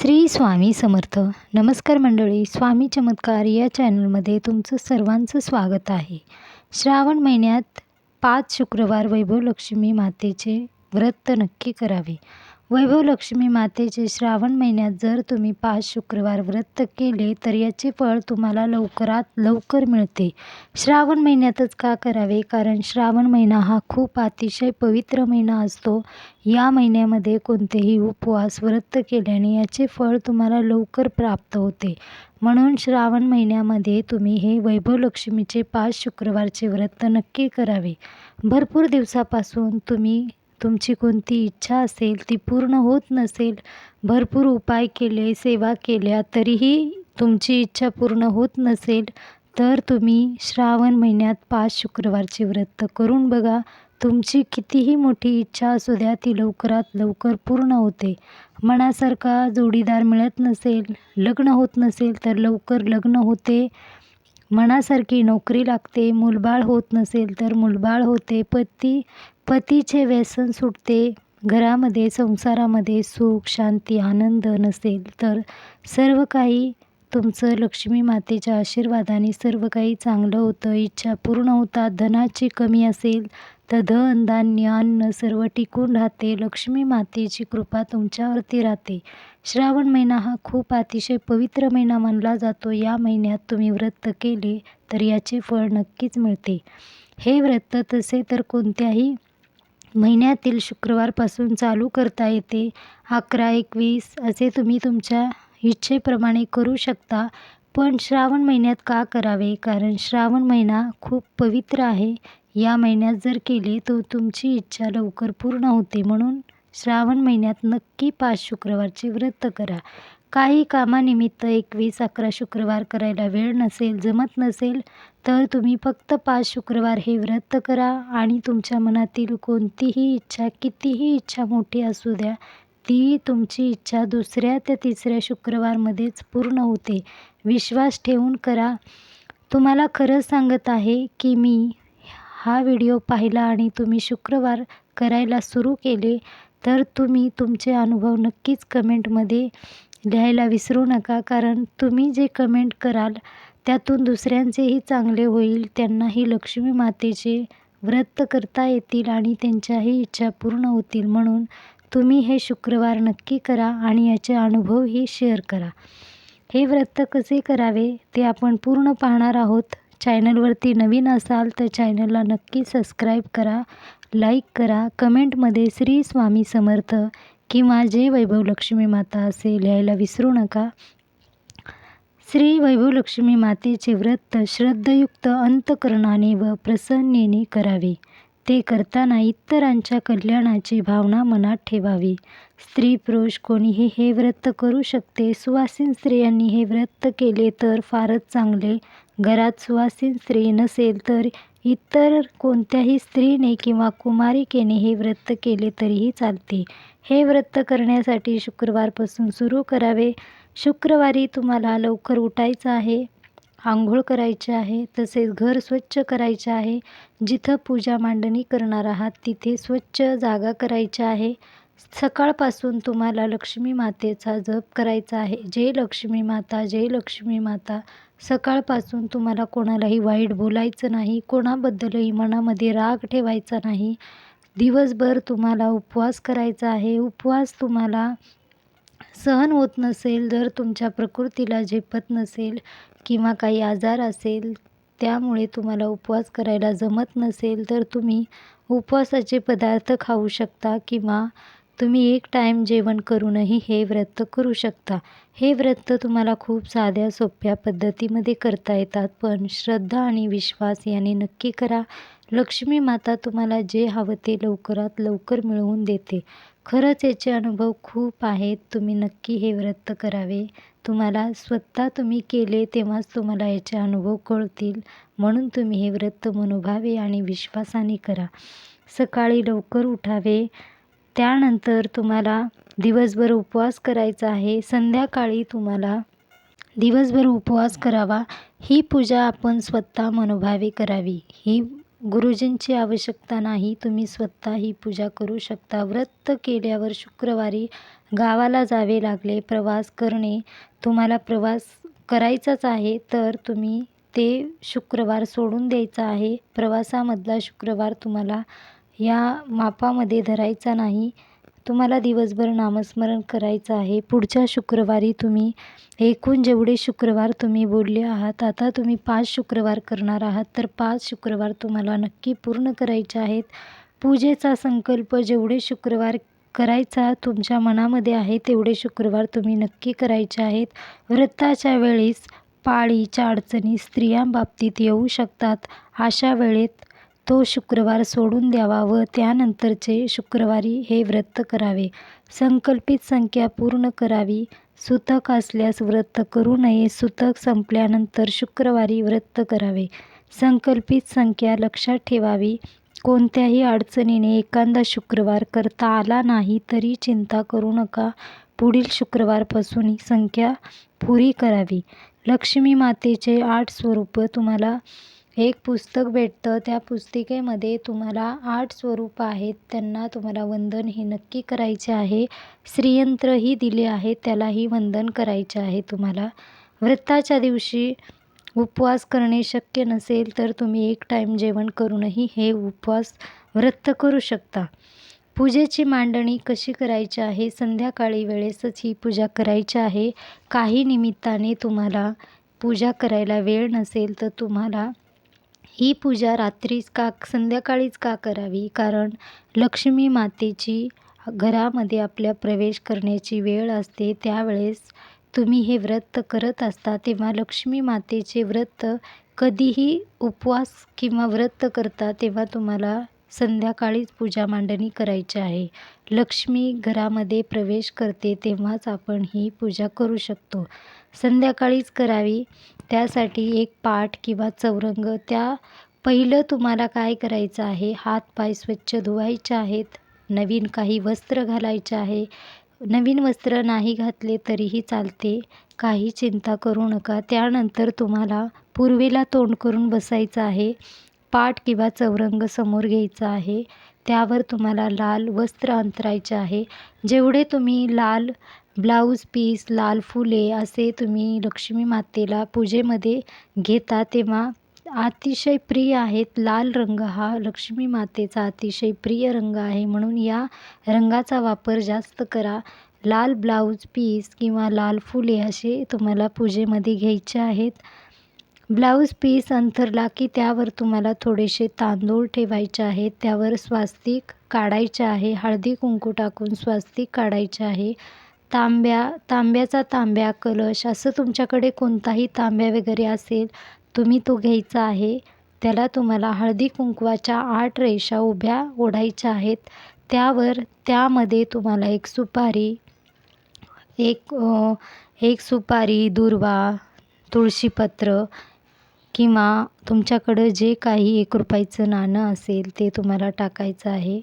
श्री स्वामी समर्थ. नमस्कार मंडळी स्वामी चमत्कार या चॅनलमध्ये तुमचं सर्वांचं स्वागत आहे. श्रावण महिन्यात पाच शुक्रवार वैभव लक्ष्मी मातेचे व्रत नक्की करावे. वैभवलक्ष्मी मातेचे श्रावण महिन्यात जर तुम्ही पाच शुक्रवार व्रत केले तर याचे फळ तुम्हाला लवकरात लवकर मिळते. श्रावण महिन्यातच का करावे? कारण श्रावण महिना हा खूप अतिशय पवित्र महिना असतो. या महिन्यामध्ये कोणतेही उपवास व्रत केल्याने याचे फळ तुम्हाला लवकर प्राप्त होते. म्हणून श्रावण महिन्यामध्ये तुम्ही हे वैभवलक्ष्मीचे पाच शुक्रवारचे व्रत नक्की करावे. भरपूर दिवसापासून तुम्ही तुमची कोणती इच्छा असेल ती पूर्ण होत नसेल भरपूर उपाय केले सेवा केल्या तरीही तुमची इच्छा पूर्ण होत नसेल तर तुम्ही श्रावण महिन्यात पाच शुक्रवारचे व्रत करून बघा. तुमची कितीही मोठी इच्छा असू द्या ती लवकरात लवकर पूर्ण होते. मनासारखा जोडीदार मिळत नसेल लग्न होत नसेल तर लवकर लग्न होते. मनासारखी नोकरी लागते मूलबाळ होत नसेल तर मूलबाळ होते पती पतीचे व्यसन सुटते घरामध्ये संसारामध्ये सुख शांती आनंद नसेल तर सर्व काही तुमचं लक्ष्मी मातेच्या आशीर्वादाने सर्व काही चांगलं होतं इच्छा पूर्ण होतात धनाची कमी असेल तर धन धान्य अन्न सर्व टिकून राहते लक्ष्मी मातेची कृपा तुमच्यावरती राहते. श्रावण महिना हा खूप अतिशय पवित्र महिना मानला जातो. या महिन्यात तुम्ही व्रत केले तर याचे फळ नक्कीच मिळते. हे व्रत तसे तर कोणत्याही महिन्यातील शुक्रवारपासून चालू करता येते. अकरा एकवीस असे तुम्ही तुमच्या इच्छेप्रमाणे करू शकता. पण श्रावण महिन्यात का करावे? कारण श्रावण महिना खूप पवित्र आहे. या महिन्यात जर केले तर तुमची इच्छा लवकर पूर्ण होते. म्हणून श्रावण महिन्यात नक्की पाच शुक्रवारचे व्रत करा. काही कामानिमित्त एकवीस अकरा शुक्रवार करायला वेळ नसेल जमत नसेल तर तुम्ही फक्त पाच शुक्रवार हे व्रत करा. आणि तुमच्या मनातील कोणतीही इच्छा कितीही इच्छा मोठी असू द्या ती तुमची इच्छा दुसऱ्या ते तिसऱ्या शुक्रवारमध्येच पूर्ण होते. विश्वास ठेवून करा. तुम्हाला खरं सांगत आहे की मी हा व्हिडिओ पाहिला आणि तुम्ही शुक्रवार करायला सुरू केले तर तुम्ही तुमचे अनुभव नक्कीच कमेंटमध्ये लिहायला विसरू नका. कारण तुम्ही जे कमेंट कराल त्यातून दुसऱ्यांचेही चांगले होईल त्यांनाही लक्ष्मी मातेचे व्रत करता येतील आणि त्यांच्याही इच्छा पूर्ण होतील म्हणून तुम्ही हे शुक्रवार नक्की करा आणि याचे अनुभवही शेअर करा. हे व्रत कसे करावे ते आपण पूर्ण पाहणार आहोत. चॅनलवरती नवीन असाल तर चॅनलला नक्की सबस्क्राईब करा लाईक करा कमेंटमध्ये श्री स्वामी समर्थ किंवा जे वैभवलक्ष्मी माता असे लिहायला विसरू नका. श्री वैभवलक्ष्मी मातेचे व्रत श्रद्धयुक्त अंतकरणाने व प्रसन्नेने करावे. ते करताना इतरांच्या कल्याणाची भावना मनात ठेवावी. स्त्री पुरुष कोणीही हे व्रत करू शकते. सुवासीन स्त्रियांनी हे व्रत केले तर फारच चांगले. घरात सुवासीन स्त्री नसेल तर इतर कोणत्याही स्त्रीने किंवा कुमारिकेने हे व्रत केले तरीही चालते. हे व्रत करण्यासाठी शुक्रवारपासून सुरू करावे. शुक्रवारी तुम्हाला लवकर उठायचं आहे. आंघोळ करायची आहे तसेच घर स्वच्छ करायचे आहे. जिथं पूजा मांडणी करणार आहात तिथे स्वच्छ जागा करायची आहे. सकाळपासून तुम्हाला लक्ष्मी मातेचा जप करायचा आहे. जय लक्ष्मी माता जय लक्ष्मी माता. सकाळपासून तुम्हाला कोणालाही वाईट बोलायचं नाही कोणाबद्दलही मनामध्ये राग ठेवायचा नाही. दिवसभर तुम्हाला उपवास करायचा आहे. उपवास तुम्हाला सहन होत नसेल जर तुमच्या प्रकृतीला झेपत नसेल किंवा काही आजार असेल त्यामुळे तुम्हाला उपवास करायला जमत नसेल तर तुम्ही उपवासाचे पदार्थ खाऊ शकता किंवा तुम्ही एक टाईम जेवण करूनही हे व्रत करू शकता. हे व्रत तुम्हाला खूप साध्या सोप्या पद्धतीमध्ये करता येतात पण श्रद्धा आणि विश्वास याने नक्की करा. लक्ष्मी माता तुम्हाला जे हवं ते लवकरात लवकर मिळवून देते. खरंच याचे अनुभव खूप आहेत. तुम्ही नक्की हे व्रत करावे. तुम्हाला स्वतः तुम्ही केले तेव्हाच तुम्हाला याचे अनुभव कळतील. म्हणून तुम्ही हे व्रत मनोभावे आणि विश्वासाने करा. सकाळी लवकर उठावे. त्यानंतर तुम्हाला दिवसभर उपवास करायचा आहे. संध्याकाळी तुम्हाला दिवसभर उपवास करावा. ही पूजा आपण स्वतः मनोभावे करावी. ही गुरुजींची आवश्यकता नाही तुम्ही स्वतः ही पूजा करू शकता. व्रत केल्यावर शुक्रवारी गावाला जावे लागले. प्रवास करणे तुम्हाला प्रवास करायचाच आहे तर तुम्ही ते शुक्रवार सोडून द्यायचा आहे. प्रवासामधला शुक्रवार तुम्हाला या मापामध्ये धरायचा नाही. तुम्हाला दिवसभर नामस्मरण करायचं आहे. पुढच्या शुक्रवारी तुम्ही एकूण जेवढे शुक्रवार तुम्ही बोलले आहात आता तुम्ही पाच शुक्रवार करणार आहात. तर पाच शुक्रवार तुम्हाला नक्की पूर्ण करायचे आहेत. पूजेचा संकल्प जेवढे शुक्रवार करायचा तुमच्या मनामध्ये आहे तेवढे शुक्रवार तुम्ही नक्की करायचे आहेत. व्रताच्या वेळेस पाळीच्या अडचणी स्त्रियांबाबतीत येऊ शकतात. अशा वेळेत तो शुक्रवार सोडून द्यावा व त्यानंतरचे शुक्रवारी हे व्रत करावे. संकल्पित संख्या पूर्ण करावी. सुतक असल्यास व्रत करू नये. सुतक संपल्यानंतर शुक्रवारी व्रत करावे. संकल्पित संख्या लक्षात ठेवावी. कोणत्याही अडचणीने एखादा शुक्रवार करता आला नाही तरी चिंता करू नका. पुढील शुक्रवारपासून ही संख्या पुरी करावी. लक्ष्मी मातेचे आठ स्वरूप तुम्हाला एक पुस्तक भेटतं. त्या पुस्तिकेमध्ये तुम्हाला आठ स्वरूप आहेत. त्यांना तुम्हाला वंदन हे नक्की करायचे आहे. श्रीयंत्रही दिले आहे त्यालाही वंदन करायचे आहे तुम्हाला. व्रताच्या दिवशी उपवास करणे शक्य नसेल तर तुम्ही एक टाईम जेवण करूनही हे उपवास व्रत करू शकता. पूजेची मांडणी कशी करायची आहे? संध्याकाळी वेळेसच ही पूजा करायची आहे. काही निमित्ताने तुम्हाला पूजा करायला वेळ नसेल तर तुम्हाला ही पूजा रात्रीच का संध्याकाळीच का करावी? कारण लक्ष्मी मातेची घरामध्ये आपल्या प्रवेश करण्याची वेळ असते त्यावेळेस तुम्ही हे व्रत करत असता तेव्हा लक्ष्मी मातेचे व्रत कधीही उपवास किंवा व्रत करता तेव्हा तुम्हाला संध्याकाळीच पूजा मांडणी करायची आहे. लक्ष्मी घरामध्ये प्रवेश करते तेव्हाच आपण ही पूजा करू शकतो. संध्याकाळीच करावी. त्यासाठी एक पाट किंवा चौरंग. त्या पहिलं तुम्हाला काय करायचं आहे? हात पाय स्वच्छ धुवायचे आहेत. नवीन काही वस्त्र घालायचे आहे. नवीन वस्त्र नाही घातले तरीही चालते. काही चिंता करू नका. त्यानंतर तुम्हाला पूर्वेला तोंड करून बसायचं आहे. पाट किंवा चौरंग समोर घ्यायचा आहे. त्यावर तुम्हाला लाल वस्त्र अंतरायचे आहे. जेवढे तुम्ही लाल ब्लाऊज पीस लाल फुले असे तुम्ही लक्ष्मी मातेला पूजेमध्ये घेता तेव्हा अतिशय प्रिय आहेत. लाल रंग हा लक्ष्मी मातेचा अतिशय प्रिय रंग आहे. म्हणून या रंगाचा वापर जास्त करा. लाल ब्लाऊज पीस किंवा लाल फुले असे तुम्हाला पूजेमध्ये घ्यायचे आहेत. ब्लाऊज पीस अंथरला की त्यावर तुम्हाला थोडेसे तांदूळ ठेवायचे आहेत. त्यावर स्वास्तिक काढायचे आहे. हळदी कुंकू टाकून स्वास्तिक काढायचे आहे. तांब्या तांब्याचा तांब्या कलश असं तुमच्याकडे कोणताही तांब्या वगैरे असेल तुम्ही तो घ्यायचा आहे. त्याला तुम्हाला हळदी कुंकवाच्या आठ रेषा उभ्या ओढायच्या आहेत. त्यावर त्यामध्ये तुम्हाला एक सुपारी एक एक सुपारी दुर्वा तुळशीपत्र किंवा तुमच्याकडं जे काही एक रुपयाचं नाणं असेल ते तुम्हाला टाकायचं आहे.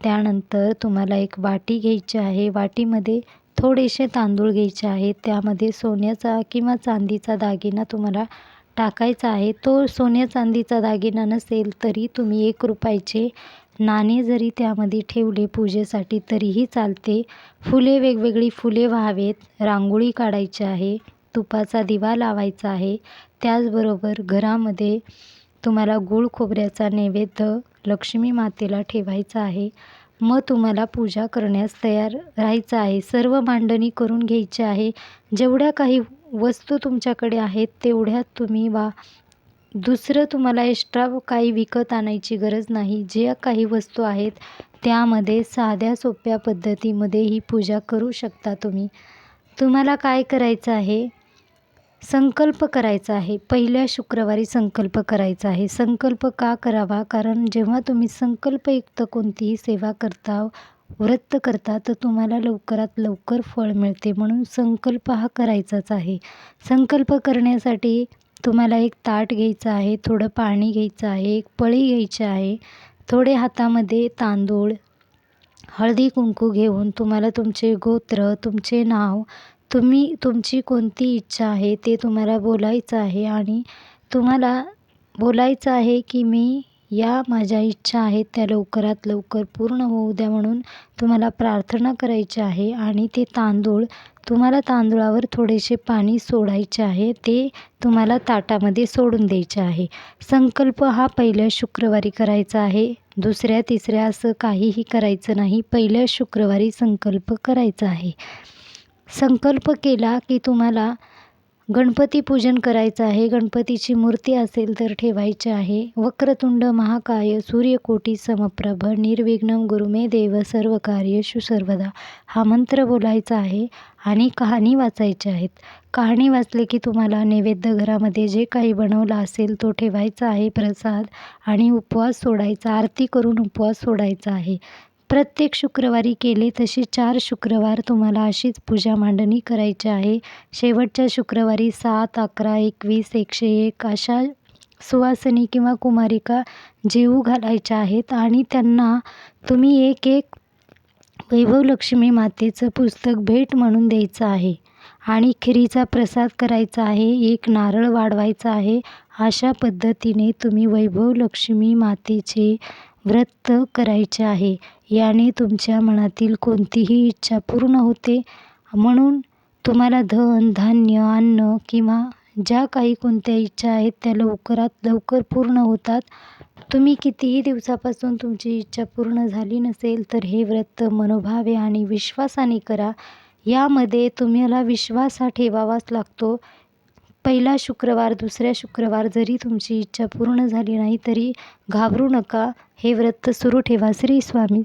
त्यानंतर तुम्हाला एक वाटी घ्यायची आहे. वाटीमध्ये थोडेसे तांदूळ घ्यायचे आहेत. त्यामध्ये सोन्याचा किंवा चांदीचा दागिना तुम्हाला टाकायचा आहे. तो सोन्या चांदीचा दागिना नसेल तरी तुम्ही एक रुपयाचे नाणे जरी त्यामध्ये ठेवले पूजेसाठी तरीही चालते. फुले वेगवेगळी फुले व्हावेत. रांगोळी काढायची आहे. तुपाचा दिवा लावायचा आहे. त्याचबरोबर घरामध्ये तुम्हाला गूळ खोबऱ्याचा नैवेद्य लक्ष्मी मातेला ठेवायचा आहे. मग तुम्हाला पूजा करण्यास तयार राहायचं आहे. सर्व मांडणी करून घ्यायची आहे. जेवढ्या काही वस्तू तुमच्याकडे आहेत तेवढ्यात तुम्ही वा. दुसरं तुम्हाला एक्स्ट्रा काही विकत आणायची गरज नाही. ज्या काही वस्तू आहेत त्यामध्ये साध्या सोप्या पद्धतीमध्ये ही पूजा करू शकता तुम्ही. तुम्हाला काय करायचं आहे? संकल्प करायचा आहे. पहिल्या शुक्रवारी संकल्प करायचा आहे. संकल्प का करावा? कारण जेव्हा तुम्ही संकल्पयुक्त कोणतीही सेवा करता व्रत करता तर तुम्हाला लवकरात लवकर फळ मिळते. म्हणून संकल्प हा करायचाच आहे. संकल्प करण्यासाठी तुम्हाला एक ताट घ्यायचं आहे थोडं पाणी घ्यायचं आहे एक पळी घ्यायची आहे थोडे हातामध्ये तांदूळ हळदी कुंकू घेऊन तुम्हाला तुमचे गोत्र तुमचे नाव तुम्ही तुमची कोणती इच्छा आहे ते तुम्हाला बोलायचं आहे आणि तुम्हाला बोलायचं आहे की मी या माझ्या इच्छा आहेत त्या लवकरात लवकर पूर्ण होऊ द्या म्हणून तुम्हाला प्रार्थना करायची आहे आणि ते तांदूळ तुम्हाला तांदूळावर थोडेसे पाणी सोडायचे आहे ते तुम्हाला ताटामध्ये सोडून द्यायचे आहे. संकल्प हा पहिल्या शुक्रवारी करायचा आहे दुसऱ्या तिसऱ्या असं काहीही करायचं नाही पहिल्या शुक्रवारी संकल्प करायचा आहे. संकल्प केला की तुम्हाला गणपती पूजन करायचं आहे गणपतीची मूर्ती असेल तर ठेवायची आहे. वक्रतुंड महाकाय सूर्यकोटी समप्रभ निर्विघ्न गुरुमे देव सर्व कार्येषु सर्वदा. हा मंत्र बोलायचा आहे आणि कहाणी वाचायच्या आहेत. कहाणी वाचले की तुम्हाला नैवेद्य घरामध्ये जे काही बनवलं असेल तो ठेवायचा आहे प्रसाद आणि उपवास सोडायचा आरती करून उपवास सोडायचा आहे. प्रत्येक शुक्रवारी केले तसे चार शुक्रवार तुम्हाला अशीच पूजा मांडणी करायची आहे. शेवटच्या शुक्रवारी सात अकरा एकवीस एकशे एक अशा सुवासिनी किंवा कुमारिका जेवू घालायच्या आहेत आणि त्यांना तुम्ही एक एक वैभवलक्ष्मी मातेचं पुस्तक भेट म्हणून द्यायचं आहे आणि खिरीचा प्रसाद करायचा आहे एक नारळ वाढवायचा आहे. अशा पद्धतीने तुम्ही वैभवलक्ष्मी मातेचे व्रत करायचे आहे. याने तुमच्या मनातील कोणतीही इच्छा पूर्ण होते. म्हणून तुम्हाला धन धान्य अन्न किंवा ज्या काही कोणत्या इच्छा आहेत त्या लवकरात लवकर पूर्ण होतात. तुम्ही कितीही दिवसापासून तुमची इच्छा पूर्ण झाली नसेल तर हे व्रत मनोभावे आणि विश्वासाने करा. यामध्ये तुम्हाला विश्वास हा ठेवावाच लागतो. पहिला शुक्रवार दुसऱ्या शुक्रवार जरी तुमची इच्छा पूर्ण झाली नाही तरी घाबरू नका. हे व्रत सुरू ठेवा. श्री स्वामी